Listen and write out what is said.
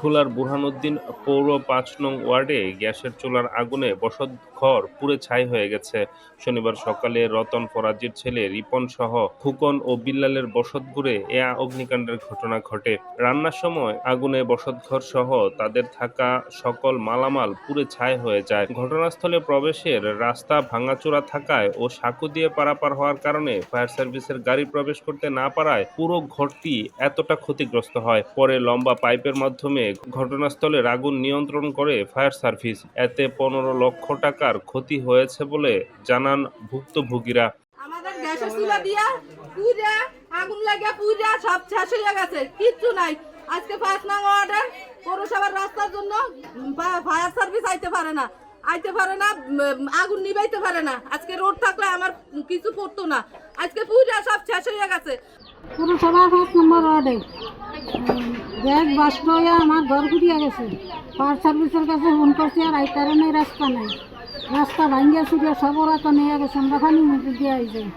ভোলার বুরহানুদ্দিন পৌর পাঁচ নং ওয়ার্ডে গ্যাসের চুলার আগুনে বসত ঘর পুড়ে ছাই হয়ে গেছে। শনিবার সকালে রতন ফরাজির ছেলে রিপন সহ ফুকন ও বিল্লালের বসত ঘুরে এ অগ্নিকাণ্ডের ঘটনা ঘটে। রান্নার সময় আগুনে বসত ঘর সহ তাদের থাকা সকল মালামাল পুড়ে ছাই হয়ে যায়। ঘটনাস্থলে প্রবেশের রাস্তা ভাঙাচোরা থাকায় ও সাঁকু দিয়ে পারাপার হওয়ার কারণে ফায়ার সার্ভিসের গাড়ি প্রবেশ করতে না পারায় পুরো ঘরটি এতটা ক্ষতিগ্রস্ত হয়। পরে লম্বা পাইপের মাধ্যমে ঘটনাস্থলের আগুন নিয়ন্ত্রণ করে ফায়ার সার্ভিস। এতে পনেরো লক্ষ টাকার ক্ষতি হয়েছে বলে জানান ভুক্তভোগীরা। আমাদের আগুন লাগিয়া পুরা সব শেষ হয়ে গেছে। কিচ্ছু নাই। আজকে পাঁচ নাম অর্ডার পৌরসভার রাস্তার জন্য ফায়ার সার্ভিস আইতে পারে না। আইতে পারে না আগুন নিবাইতে পারে না। আজকে রোড থাকলে আমার কিছু পড়তো না। আজকে পুরা সব শেষ হয়ে গেছে। পুরসভা পাঁচ নম্বর ওয়ার্ডে। গ্যাস বাস্ট হয়ে আমার ঘর ঘুরিয়ে গেছে। ফায়ার সার্ভিসের কাছে ফোন করছি আর এই কারণে রাস্তা নেই। রাস্তা ভাঙ্গিয়া সুরিয়া সব ওরা তো নিয়ে গেছে, আমরা খানি দিয়ে যাই